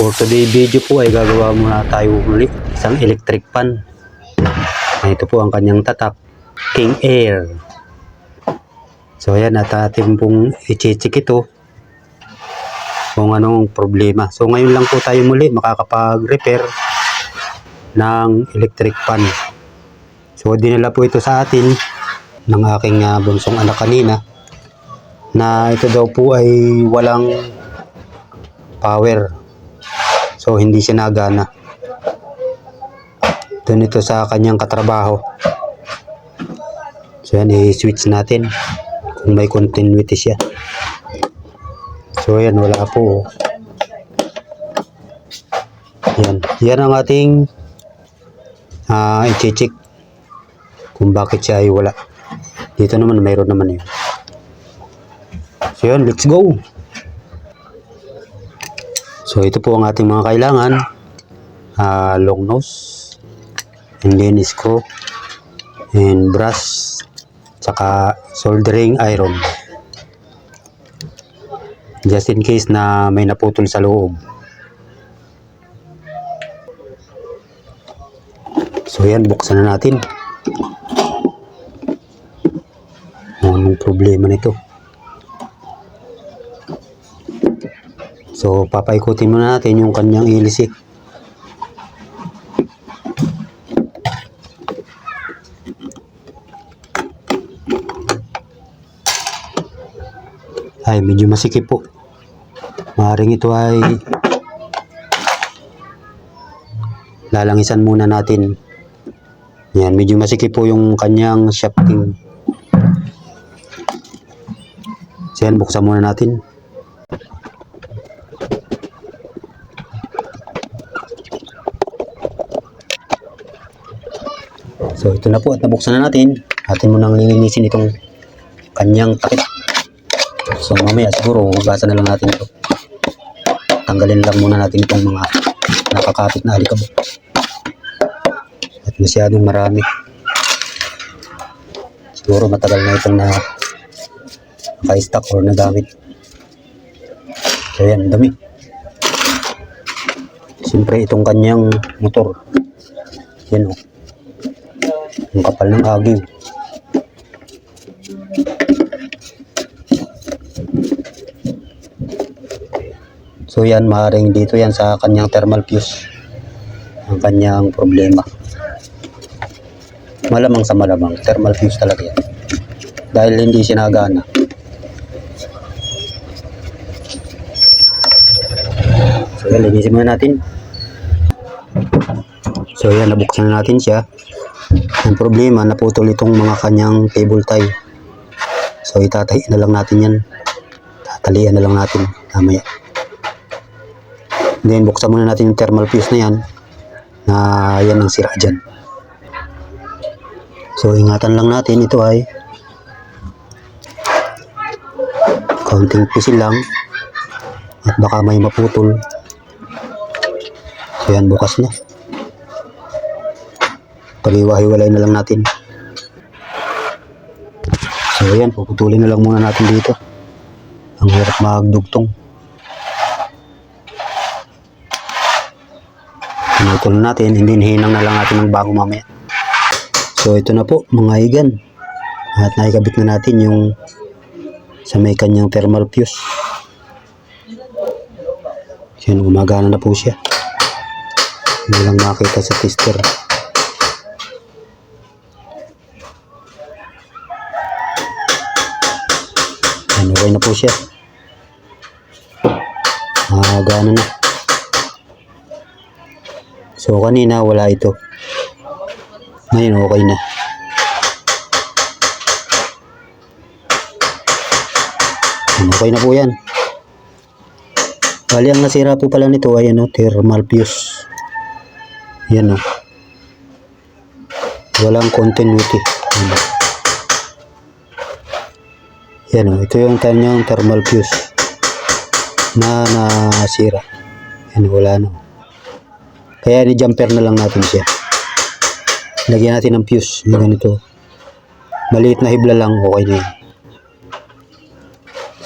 For today video po ay gagawa muna tayo ulit isang electric fan. Ito po ang kanyang tatak, King Air. So ayan at atin pong i-check ito kung anong problema. So ngayon lang po tayo muli makakapag-repair ng electric fan. So dinala po ito sa atin ng aking uh, bunsong anak kanina na ito daw po ay walang power. So hindi siya nagana. Doon ito sa kanyang katrabaho. So yan i-switch natin kung may continuity siya. So yan wala po. Yan. Yan ang ating ah i-check kung bakit siya ay wala. Dito naman mayroon naman yun. So yun, let's go! So ito po ang ating mga kailangan. Ah, long nose, and then screw, and brush, tsaka soldering iron. Just in case na may naputol sa loob. So yan, buksan na natin. Anong problema nito? So, papaikutin muna natin yung kanyang ilisik. Ay, medyo masikip po. Maaaring ito ay lalangisan muna natin. Yan, medyo masikip po yung kanyang shafting. So yan, buksan muna natin. So ito na po at nabuksan na natin. Atin mo nang lilinisin itong kanyang takip. So mamaya siguro hugasan na lang natin ito. Tanggalin lang muna natin itong mga nakakapit na alikabok. At masyadong marami. Siguro matagal na itong na naka-stock or nagamit. So yan, dami. Siyempre itong kanyang motor. Yan o. Ang kapal ng agiw. So yan, maaaring dito yan sa kanyang thermal fuse. Ang kanyang problema. Malamang sa malamang, thermal fuse talaga yan. Dahil hindi sinagana. So yan, linisin muna natin. So yan, nabuksan na natin siya. Ang problema, naputol itong mga kanyang cable tie. So itatahi na lang natin yan. Tatalian na lang natin mamaya. Then buksan muna natin yung thermal fuse na yan. Na yan ang sira dyan. So ingatan lang natin ito ay kaunting pisil lang at baka may maputol. So yan bukas na. Pag-iwa-hiwalay na lang natin. So ayan, puputulin na lang muna natin dito. Ang hirap magdugtong. Pinutol na natin, hindi hinang na lang natin ng bago mamaya. So ito na po mga igan. At naikabit na natin yung sa may kanyang thermal fuse. Yan, gumagana na po siya. Hindi lang makita sa tester. Na po siya. Ah, gana na. So, kanina wala ito. Ngayon, okay na. Okay na po yan. Bali, ang nasira po pala nito ay ano, thermal fuse. Yan o. Walang continuity. Yan. Yan o, ito yung kanyang thermal fuse na nasira. Yan, wala na. Kaya ni jumper na lang natin siya. Lagyan natin ng fuse, yung ganito. Maliit na hibla lang, okay na yan.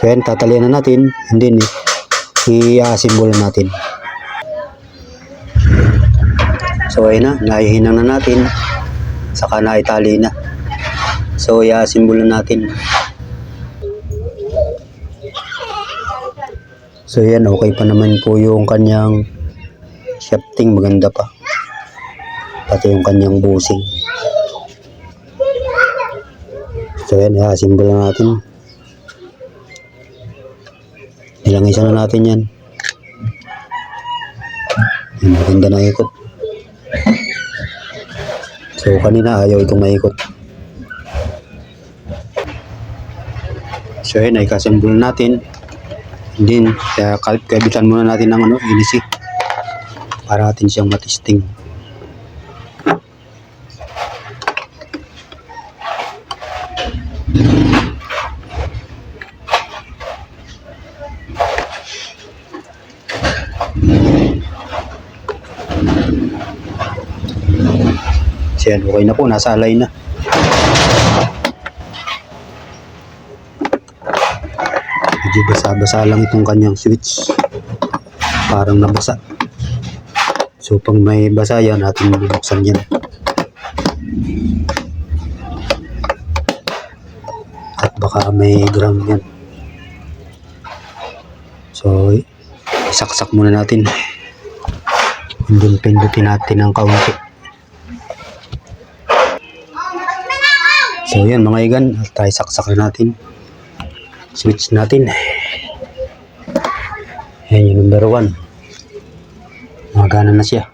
So yan, tatalian na natin, and then i-assemble natin. So ayun na, naihinang na natin. Saka naitali na. So i-assemble na natin. So yan, okay pa naman po yung kanyang shafting. Maganda pa. Pati yung kanyang busing. So yan, i-assemble na natin. Ilang na natin yan. Yan, maganda na ikot. So kanina ayaw itong maikot. So yun, ay kasemble natin. Then, kaya kabitan muna natin ng ano, inisi. Para natin siyang matisting. So yan, okay na po, nasa alay na. Basa-basa lang itong kanyang switch. Parang nabasa. So pag may basa yan, natin bubuksan yan. At baka may ground yan. So, isaksak muna natin. And then pindutin natin ng kaunti. So yan mga igan, tayo saksak na natin. Switch natin. Yan yung number 1. Magana na siya.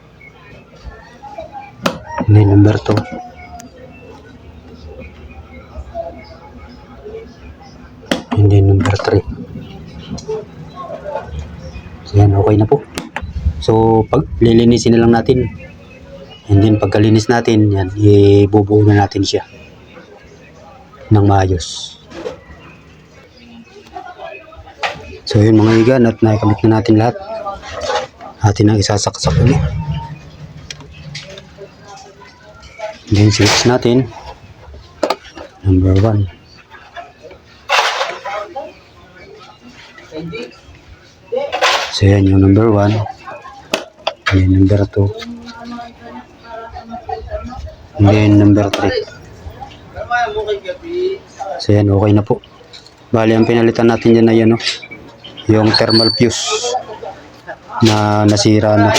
And then number 2. And then number 3. So yan, okay na po. So pag lilinisin na lang natin. And then pagkalinis natin, yan, ibubuo na natin siya ng maayos. So yun mga igan at naikabit na natin lahat. Atin ang isasaksak ulit. Then switch natin. Number 1. So yan yung number 1. Yan number 2. And then number 3. So yan, okay na po. Bali, ang pinalitan natin dyan na yan, no? Yung thermal fuse na nasira na.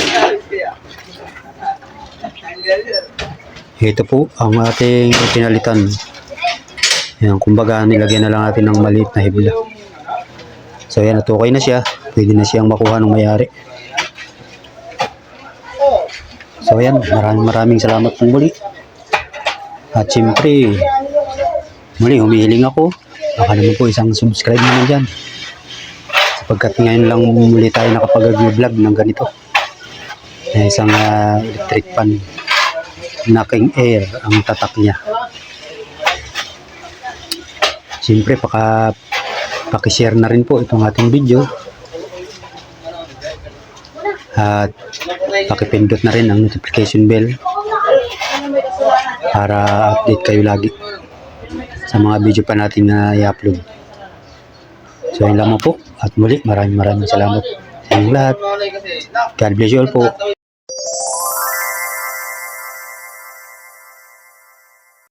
Ito po ang ating pinalitan. Yan, kumbaga nilagyan na lang natin ng maliit na hibla. So yan, at okay na siya. Pwede na siyang makuha ng mayari. So yan, maraming maraming salamat po muli. At siyempre, muli humihiling ako. Baka naman po isang subscribe naman dyan. Sapagkat ngayon lang muli tayo nakapag-vlog ng ganito. Na isang ah, electric fan na Air ang tatak niya. Siyempre, paka, pakishare na rin po itong ating video. At pakipindot na rin ang notification bell para update kayo lagi sa mga video pa natin na i-upload. So yun lamang po. At muli, maraming maraming salamat sa inyong lahat. God bless you all po.